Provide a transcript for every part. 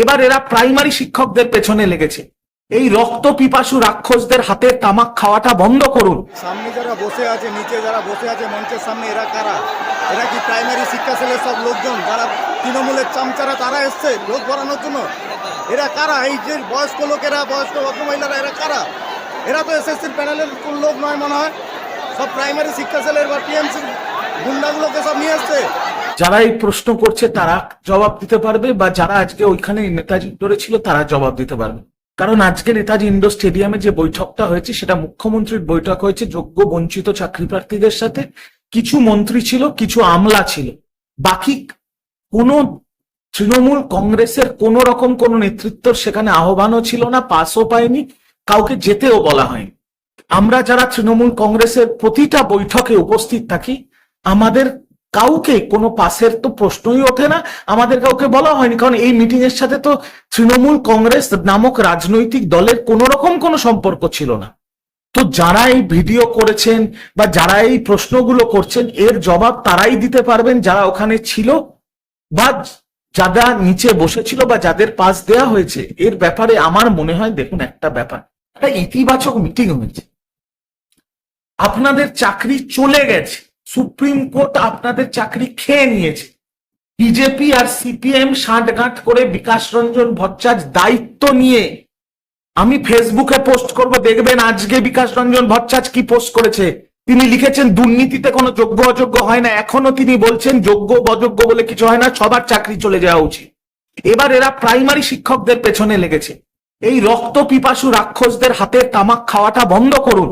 এবার এরা প্রাইমারি শিক্ষকদের পেছনে লেগেছে। এই রক্ত পিপাসু রাক্ষসদের হাতে তামাক খাওয়াটা বন্ধ করুন। সামনে যারা বসে আছে, নিচে যারা বসে আছে, মঞ্চের সামনে এরা কারা? এরা কি প্রাইমারি শিক্ষা সেলের সব লোকজন? যারা তৃণমূলের চামচারা, তারা এসছে লোক ভরানোর জন্য? এরা কারা? এই যে বয়স্ক লোকেরা, বয়স্ক ভদ্রমহিলারা, এরা কারা? এরা তো এসএসসির প্যানেলের কোন লোক নয় মনে হয়। সব প্রাইমারি শিক্ষা সেলের বা টিএমসির গুন্ডাগুলোকে সব নিয়ে এসছে। যারা এই প্রশ্ন করছে তারা জবাব দিতে পারবে বা যারা আজকে ওইখানে নেতাজি ইন্ডোরে ছিল তারা জবাব দিতে পারবে। কারণ আজকে নেতাজি ইন্ডোর স্টেডিয়ামে যে বৈঠকটা হয়েছে সেটা মুখ্যমন্ত্রীর বৈঠক হয়েছে যোগ্য বঞ্চিত চাকরি প্রার্থীদের সাথে। কিছু মন্ত্রী ছিল, কিছু আমলা ছিল। বাকি কোনো তৃণমূল কংগ্রেসের কোন রকম কোন নেতৃত্ব সেখানে আহ্বানও ছিল না, পাসও পায়নি, কাউকে যেতেও বলা হয়নি। আমরা যারা তৃণমূল কংগ্রেসের প্রতিটা বৈঠকে উপস্থিত থাকি, আমাদের কাউকে কোনো পাশের তো প্রশ্নই ওঠে না। আমাদের কাউকে বলা হয়নি, কারণ এই মিটিং এর সাথে তো তৃণমূল কংগ্রেস নামক রাজনৈতিক দলের কোন রকম কোনো সম্পর্ক ছিল না। তো যারা এই ভিডিও করেছেন বা যারা এই প্রশ্নগুলো করছেন, এর জবাব তারাই দিতে পারবেন যারা ওখানে ছিল বা যারা নিচে বসেছিল বা যাদের পাস দেয়া হয়েছে। এর ব্যাপারে আমার মনে হয়, দেখুন একটা ব্যাপার, একটা ইতিবাচক মিটিং হয়েছে। আপনাদের চাকরি চলে গেছে। সুপ্রিম কোর্ট আপনাদের চাকরি খেয়ে নিয়েছে। বিজেপি আর সিপিএম ষাটগাঁট করে বিকাশ রঞ্জন ভট্টাচার্য দায়িত্ব নিয়ে। আমি ফেসবুকে পোস্ট করব, দেখবেন আজকে বিকাশ রঞ্জন ভট্টাচার্য কি পোস্ট করেছে। তিনি লিখেছেন, দুর্নীতিতে কোনো যোগ্য অযোগ্য হয় না। এখনও তিনি বলছেন, যোগ্য অযোগ্য বলে কিছু হয় না, সবার চাকরি চলে যাওয়া উচিত। এবার এরা প্রাইমারি শিক্ষকদের পেছনে লেগেছে। এই রক্ত পিপাসু রাক্ষসদের হাতে তামাক খাওয়াটা বন্ধ করুন।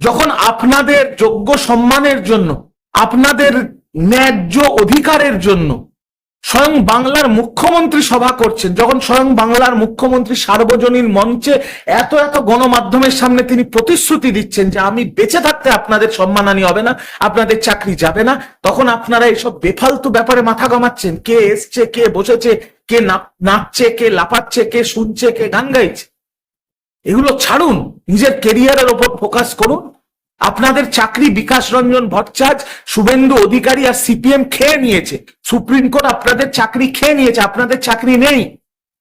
যখন আপনাদের যোগ্য সম্মানের জন্য, আপনাদের ন্যায্য অধিকারের জন্য স্বয়ং বাংলার মুখ্যমন্ত্রী সভা করছেন, যখন স্বয়ং বাংলার মুখ্যমন্ত্রী সার্বজনীন মঞ্চে এত এত গণমাধ্যমের সামনে তিনি প্রতিশ্রুতি দিচ্ছেন যে আমি বেঁচে থাকতে আপনাদের সম্মানানি হবে না, আপনাদের চাকরি যাবে না, তখন আপনারা এইসব বেফালতু ব্যাপারে মাথা ঘামাচ্ছেন। কে এসছে, কে বসেছে, কে নাচছে, কে লাপাচ্ছে কে শুনছে, কে গান গাইছে। এগুলো ছাড়ুন, নিজের কেরিয়ারের ওপর ফোকাস করুন। আপনাদের চাকরি বিকাশ রঞ্জন ভট্টাচার্য, শুভেন্দু অধিকারী আর সিপিএম খেয়ে নিয়েছে। সুপ্রিম কোর্ট আপনাদের চাকরি খেয়ে নিয়েছে, আপনাদের চাকরি নেই।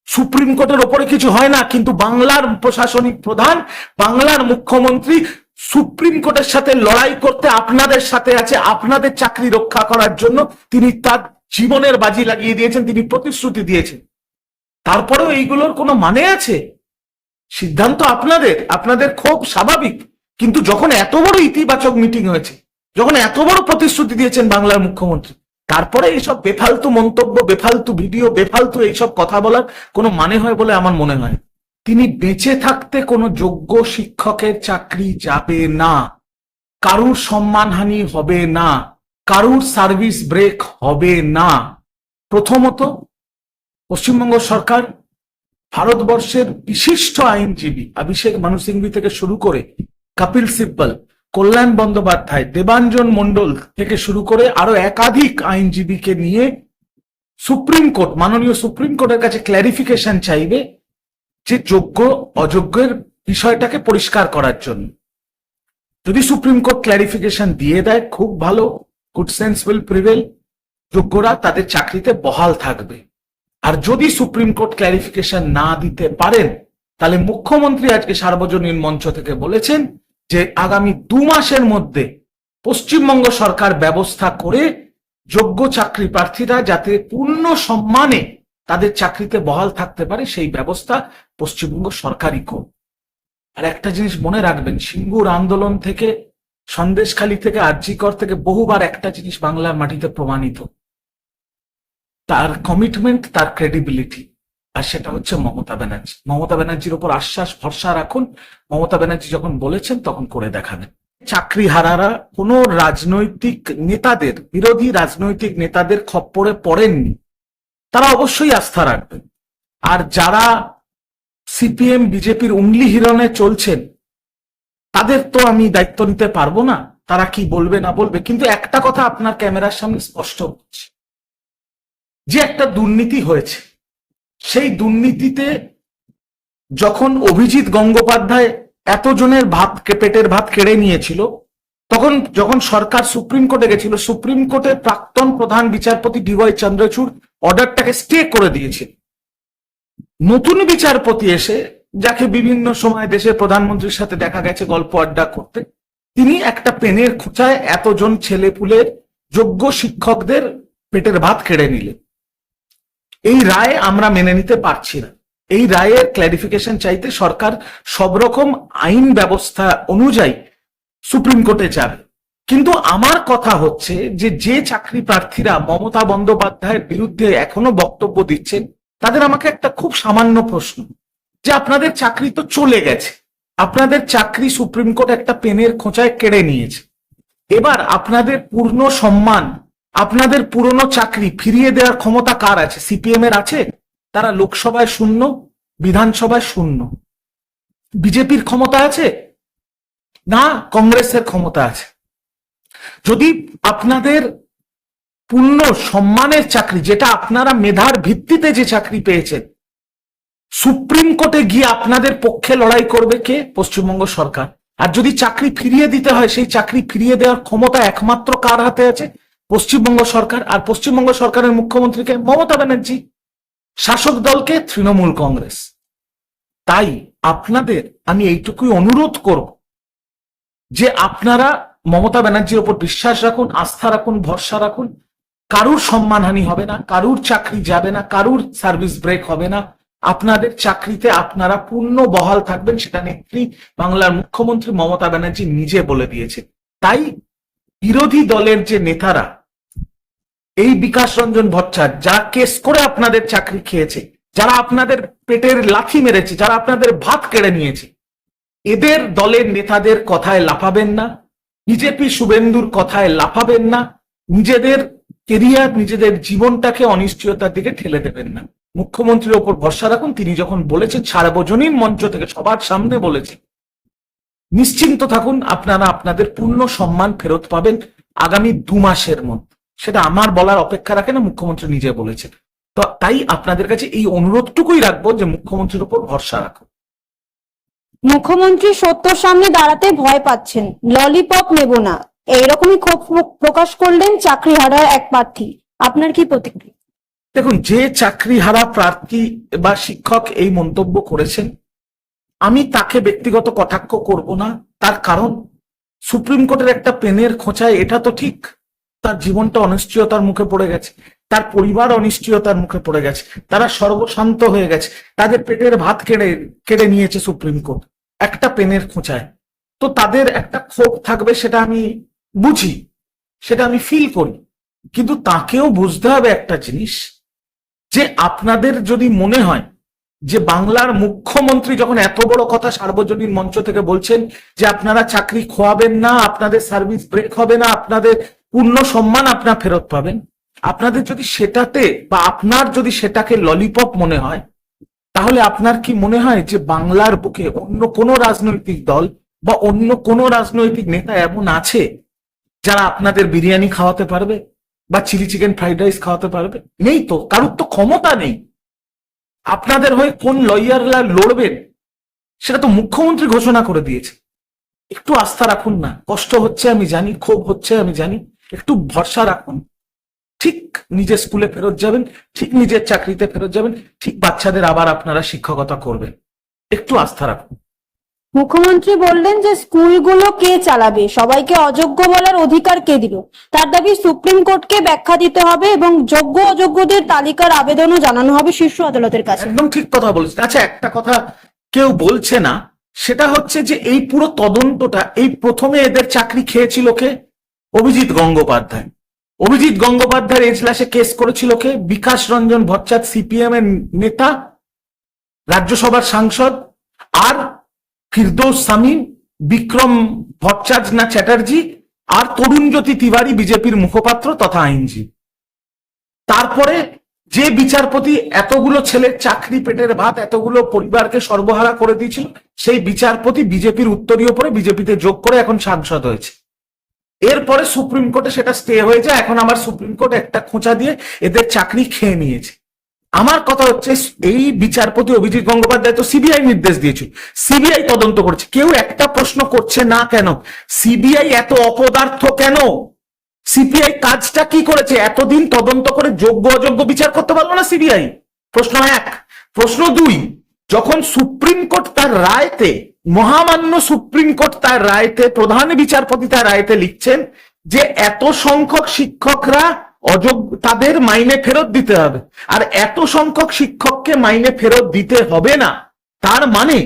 সুপ্রিম কোর্টের ওপরে কিছু হয় না, কিন্তু বাংলার প্রশাসনিক প্রধান, বাংলার মুখ্যমন্ত্রী সুপ্রিম কোর্টের সাথে লড়াই করতে আপনাদের সাথে আছে, আপনাদের চাকরি রক্ষা করার জন্য তিনি তার জীবনের বাজি লাগিয়ে দিয়েছেন, তিনি প্রতিশ্রুতি দিয়েছেন। তারপরেও এইগুলোর কোনো মানে আছে? সিদ্ধান্ত আপনাদের আপনাদের খুব স্বাভাবিক। কিন্তু যখন এত বড় ইতিবাচক মিটিং হয়েছে, যখন এত বড় প্রতিশ্রুতি দিয়েছেন বাংলার মুখ্যমন্ত্রী, তারপরে এইসব বেফালতু মন্তব্য, বেফালতু ভিডিও, বেফালতু এইসব কথা বলার কোনো মানে হয় বলে আমার মনে হয় তিনি বেঁচে থাকতে কোনো যোগ্য শিক্ষকের চাকরি যাবে না। কারুর সম্মানহানি হবে না। কারুর সার্ভিস ব্রেক হবে না। প্রথমত, পশ্চিমবঙ্গ সরকার ভারতবর্ষের বিশিষ্ট আইনজীবী অভিষেক মানু থেকে শুরু করে কপিল সিব্বল, কল্যাণ বন্দ্যোপাধ্যায়, দেবাঞ্জন মন্ডল থেকে শুরু করে আরও একাধিক আইনজীবীকে নিয়ে সুপ্রিম কোর্ট, মাননীয় সুপ্রিম কোর্টের কাছে ক্ল্যারিফিকেশন চাইবে যে যোগ্য, অযোগ্যের বিষয়টাকে পরিষ্কার করার জন্য। যদি সুপ্রিম কোর্ট ক্ল্যারিফিকেশন দিয়ে দেয়, খুব ভালো গুড সেন্স উইল প্রিভেল যোগ্যরা তাদের চাকরিতে বহাল থাকবে। আর যদি সুপ্রিম কোর্ট ক্ল্যারিফিকেশন না দিতে পারেন, তাহলে মুখ্যমন্ত্রী আজকে সার্বজনীন মঞ্চ থেকে বলেছেন যে আগামী দু মাসের মধ্যে পশ্চিমবঙ্গ সরকার ব্যবস্থা করে যোগ্য চাকরি প্রার্থীরা যাতে পূর্ণ সম্মানে তাদের চাকরিতে বহাল থাকতে পারে, সেই ব্যবস্থা পশ্চিমবঙ্গ সরকারই করবে আর একটা জিনিস মনে রাখবেন, সিঙ্গুর আন্দোলন থেকে, সন্দেশখালী থেকে, আর্জিকর থেকে বহুবার একটা জিনিস বাংলার মাটিতে প্রমাণিত। তার কমিটমেন্ট তার ক্রেডিবিলিটি আর সেটা হচ্ছে মমতা ব্যানার্জি। মমতা ব্যানার্জির উপর আশ্বাস, ভরসা রাখুন। মমতা ব্যানার্জি যখন বলেছেন, তখন করে দেখাবেন। চাকরি হারারা কোন রাজনৈতিক নেতাদের, বিরোধী রাজনৈতিক নেতাদের খপ্পরে পড়েননি। তারা অবশ্যই আস্থা রাখবেন। আর যারা সিপিএম, বিজেপির উংলি হিরণে চলছেন, তাদের তো আমি দায়িত্ব নিতে পারব না। তারা কি বলবে না বলবে? কিন্তু একটা কথা আপনার ক্যামেরার সামনে স্পষ্ট হচ্ছে। যে একটা দুর্নীতি হয়েছে, সেই দুর্নীতিতে যখন অভিজিৎ গঙ্গোপাধ্যায় এতজনের ভাত পেটের ভাত কেড়ে নিয়েছিল, তখন যখন সরকার সুপ্রিম কোর্টে গেছিল, সুপ্রিম কোর্টের প্রাক্তন প্রধান বিচারপতি ডিওয়াই চন্দ্রচূড় অর্ডারটাকে স্টে করে দিয়েছিল নতুন বিচারপতি এসে, যাকে বিভিন্ন সময় দেশের প্রধানমন্ত্রীর সাথে দেখা গেছে, গল্প আড্ডা করতে, তিনি একটা পেনের খোঁচায় এতজন ছেলে ছেলেপুলের যোগ্য শিক্ষকদের পেটের ভাত কেড়ে নিলেন। এই রায় আমরা মেনে নিতে পারছি না। এই রায়ের ক্ল্যারিফিকেশন চাইতে সরকার সব রকম আইন ব্যবস্থা অনুযায়ী সুপ্রিম কোর্টে যাবে। কিন্তু আমার কথা হচ্ছে যে যে চাকরি প্রার্থীরা মমতা বন্দ্যোপাধ্যায়ের বিরুদ্ধে এখনও বক্তব্য দিচ্ছেন, তাদের আমাকে একটা খুব সামান্য প্রশ্ন। যে আপনাদের চাকরি তো চলে গেছে। আপনাদের চাকরি সুপ্রিম কোর্ট একটা পেনের খোঁচায় কেড়ে নিয়েছে। এবার আপনাদের পূর্ণ সম্মান আপনাদের পুরনো চাকরি ফিরিয়ে দেওয়ার ক্ষমতা কার আছে? সিপিএম এর আছে? তারা লোকসভায় শূন্য, বিধানসভায় শূন্য। বিজেপির ক্ষমতা আছে? না, কংগ্রেসের ক্ষমতা আছে। যদি আপনাদের পূর্ণ সম্মানের চাকরি, যেটা আপনারা মেধার ভিত্তিতে যে চাকরি পেয়েছেন, সুপ্রিম কোর্টে গিয়ে আপনাদের পক্ষে লড়াই করবে কে? পশ্চিমবঙ্গ সরকার। আর যদি চাকরি ফিরিয়ে দিতে হয়, সেই চাকরি ফিরিয়ে দেওয়ার ক্ষমতা একমাত্র কার হাতে আছে? পশ্চিমবঙ্গ সরকার আর পশ্চিমবঙ্গ সরকারের মুখ্যমন্ত্রীকে মমতা ব্যানার্জি, শাসক দলকে তৃণমূল কংগ্রেস। তাই আপনাদের আমি এইটুকুই অনুরোধ করব যে আপনারা মমতা ব্যানার্জির ওপর বিশ্বাস রাখুন, আস্থা রাখুন, ভরসা রাখুন। কারুর সম্মানহানি হবে না, কারুর চাকরি যাবে না, কারুর সার্ভিস ব্রেক হবে না। আপনাদের চাকরিতে আপনারা পূর্ণ বহাল থাকবেন, সেটা নেত্রী বাংলার মুখ্যমন্ত্রী মমতা ব্যানার্জি নিজে বলে দিয়েছে তাই বিরোধী দলের যে নেতারা, এই বিকাশ রঞ্জন ভট্টাচার্য যারা কেস করে আপনাদের চাকরি খেয়েছে, যারা আপনাদের পেটের লাথি মেরেছে, যারা আপনাদের ভাত কেড়ে নিয়েছে, এদের দলের নেতাদের কথায় লাফাবেন না, বিজেপি শুভেন্দুর কথায় লাফাবেন না, নিজেদের কেরিয়ার, নিজেদের জীবনটাকে অনিশ্চয়তার দিকে ঠেলে দেবেন না। মুখ্যমন্ত্রীর ওপর ভরসা রাখুন, তিনি যখন বলেছেন, সার্বজনীন মঞ্চ থেকে সবার সামনে বলেছেন নিশ্চিন্ত থাকুন আপনারা আপনাদের পূর্ণ সম্মান ফেরত পাবেন আগামী দু মাসের মধ্যে। সেটা আমার বলার অপেক্ষা রাখে না মুখ্যমন্ত্রী নিজে বলেছেন। তো তাই আপনাদের কাছে এই অনুরোধটুকুই রাখব যে মুখ্যমন্ত্রীর উপর ভরসা রাখুন। মুখ্যমন্ত্রী সত্যর সামনে দাঁড়াতে ভয় পাচ্ছেন। ললিপপ নেব না। এইরকমই ক্ষোভ প্রকাশ করলেন চাকরি হারার এক প্রার্থী। আপনার কি প্রতিক্রিয়া? দেখুন যে চাকরি হারা প্রার্থী বা শিক্ষক এই মন্তব্য করেছেন আমি তাকে ব্যক্তিগত কটাক্ষ করব না। তার কারণ, সুপ্রিম কোর্টের একটা পেনের খোঁচায় এটা তো ঠিক। তার জীবনটা অনিশ্চয়তার মুখে পড়ে গেছে। তার পরিবার অনিশ্চয়তার মুখে পড়ে গেছে। তারা সর্বশান্ত হয়ে গেছে। তাদের পেটের ভাত কেড়ে কেড়ে নিয়েছে সুপ্রিম কোর্ট, একটা পেনের খোঁচায়। তো তাদের একটা ক্ষোভ থাকবে সেটা আমি বুঝি, সেটা আমি ফিল করি। কিন্তু তাকেও বুঝতে হবে একটা জিনিস, যে আপনাদের যদি মনে হয় যে বাংলার মুখ্যমন্ত্রী যখন এত বড় কথা সার্বজনীন মঞ্চ থেকে বলছেন যে আপনারা চাকরি খোয়াবেন না, আপনাদের সার্ভিস ব্রেক হবে না, আপনাদের পূর্ণ সম্মান আপনার ফেরত পাবেন। আপনাদের যদি সেটাতে বা আপনার যদি সেটাকে ললিপপ মনে হয়, তাহলে আপনার কি মনে হয় যে বাংলার বুকে অন্য কোনো রাজনৈতিক দল বা অন্য কোনো রাজনৈতিক নেতা এমন আছে যারা আপনাদের বিরিয়ানি খাওয়াতে পারবে বা চিলি চিকেন ফ্রাইড রাইস খাওয়াতে পারবে? নেই তো, কারোর তো ক্ষমতা নেই। আপনাদের হয়ে কোন লয়াররা লড়বেন, সেটা তো মুখ্যমন্ত্রী ঘোষণা করে দিয়েছে। একটু আস্থা রাখুন না, কষ্ট হচ্ছে আমি জানি, ক্ষোভ হচ্ছে আমি জানি, একটু ভরসা রাখুন। ঠিক নিজের স্কুলে ফেরত যাবেন, ঠিক নিজের চাকরিতে ফেরত যাবেন, ঠিক বাচ্চাদের আবার আপনারা শিক্ষকতা করবেন। একটু আস্থা রাখুন। মুখ্যমন্ত্রী বললেন যে স্কুলগুলো কে চালাবে? সবাইকে অযোগ্য বলার অধিকার কে দিল? তার দাবি সুপ্রিম কোর্টকে ব্যাখ্যা দিতে হবে এবং যোগ্য অযোগ্যদের তালিকার আবেদনও জানানো হবে শীর্ষ আদালতের কাছে। একদম ঠিক কথা বলেছেন। আচ্ছা একটা কথা কেউ বলছে না, সেটা হচ্ছে যে এই পুরো তদন্তটা, এই প্রথমে এদের চাকরি খেয়েছিল কে? অভিজিৎ গঙ্গোপাধ্যায়। অভিজিৎ গঙ্গোপাধ্যায়ের এজলাসে কেস করেছিল কে? বিকাশ রঞ্জন ভট্টাচার্য, সিপিএম এর নেতা, রাজ্যসভার সাংসদ, আর ফিরদৌস সামিম বিক্রম ভট্টাচার্য না চ্যাটার্জি আর তরুণজ্যোতি তিওয়ারি বিজেপির মুখপাত্র তথা আইনজীবী। তারপরে যে বিচারপতি এতগুলো ছেলের চাকরি পেটের ভাত, এতগুলো পরিবারকে সর্বহারা করে দিয়েছিল, সেই বিচারপতি বিজেপির উত্তরীয় পরে বিজেপিতে যোগ করে এখন সাংসদ হয়েছে। এরপরে সুপ্রিম কোর্টে সেটা স্টে হয়ে যায়, এখন আমার সুপ্রিম কোর্ট একটা খোঁচা দিয়ে এদের চাকরি খেয়ে নিয়েছে। আমার কথা হচ্ছে, এই বিচারপতি অভিজিৎ গঙ্গোপাধ্যায় তো সিবিআই নির্দেশ দিয়েছিল সিবিআই তদন্ত করেছে। কেউ একটা প্রশ্ন করছে না কেন? সিবিআই এত অপদার্থ কেন? সিপিআই কাজটা কি করেছে? এতদিন তদন্ত করে যোগ্য অযোগ্য বিচার করতে পারল না সিবিআই? প্রশ্ন এক। প্রশ্ন দুই, যখন সুপ্রিম কোর্ট তার রায়তে, মহামান্য সুপ্রিম কোর্ট তার রায়তে, প্রধান বিচারপতি তার রায়তে লিখছেন যে, এত সংখ্যক শিক্ষকরা অযোগ্য তাদের মাইনে ফেরত দিতে হবে। আর এত সংখ্যক শিক্ষককে মাইনে ফেরত দিতে হবে না। তার মানে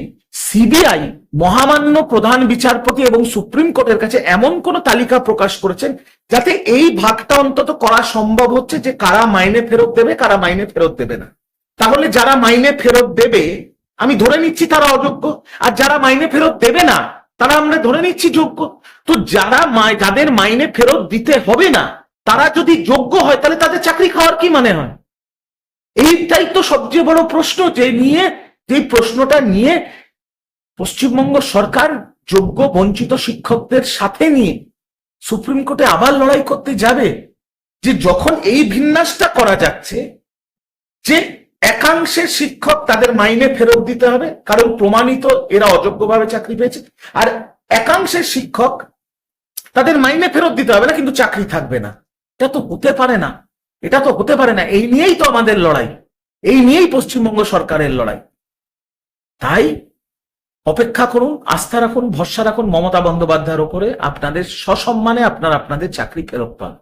সিবিআই, মহামান্য প্রধান বিচারপতি এবং সুপ্রিম কোর্টের কাছে এমন কোন তালিকা প্রকাশ করেছেন যাতে এই ভাগটা অন্তত করা সম্ভব হচ্ছে যে কারা মাইনে ফেরত দেবে, কারা মাইনে ফেরত দেবে না। তাহলে যারা মাইনে ফেরত দেবে, আমি ধরে নিচ্ছি তারা অযোগ্য। আর যারা মাইনে ফেরত দেবে না, তারা আমরা ধরে নিচ্ছি যোগ্য। তো যারা যাদের মাইনে ফেরত দিতে হবে না তারা যদি যোগ্য হয়, তাহলে তাদের চাকরি খাওয়ার কি মানে হয়? এইটাই তো সবচেয়ে বড় প্রশ্ন, যে নিয়ে, যে প্রশ্নটা নিয়ে পশ্চিমবঙ্গ সরকার যোগ্য, বঞ্চিত শিক্ষকদের সাথে নিয়ে সুপ্রিম কোর্টে আবার লড়াই করতে যাবে, যে যখন এই বিন্যাসটা করা যাচ্ছে, যে একাংশের শিক্ষক তাদের মাইনে ফেরত দিতে হবে, কারণ প্রমাণিত এরা অযোগ্যভাবে চাকরি পেয়েছে, আর একাংশের শিক্ষক তাদের মাইনে ফেরত দিতে হবে না, কিন্তু চাকরি থাকবে না। এটা তো হতে পারে না। এটা তো হতে পারে না। এই নিয়েই তো আমাদের লড়াই। এই নিয়েই পশ্চিমবঙ্গ সরকারের লড়াই। তাই অপেক্ষা করুন, আস্থা রাখুন, ভরসা রাখুন মমতা বন্দ্যোপাধ্যায়ের ওপরে। আপনাদের সসম্মানে আপনারা আপনাদের চাকরি ফেরত পান।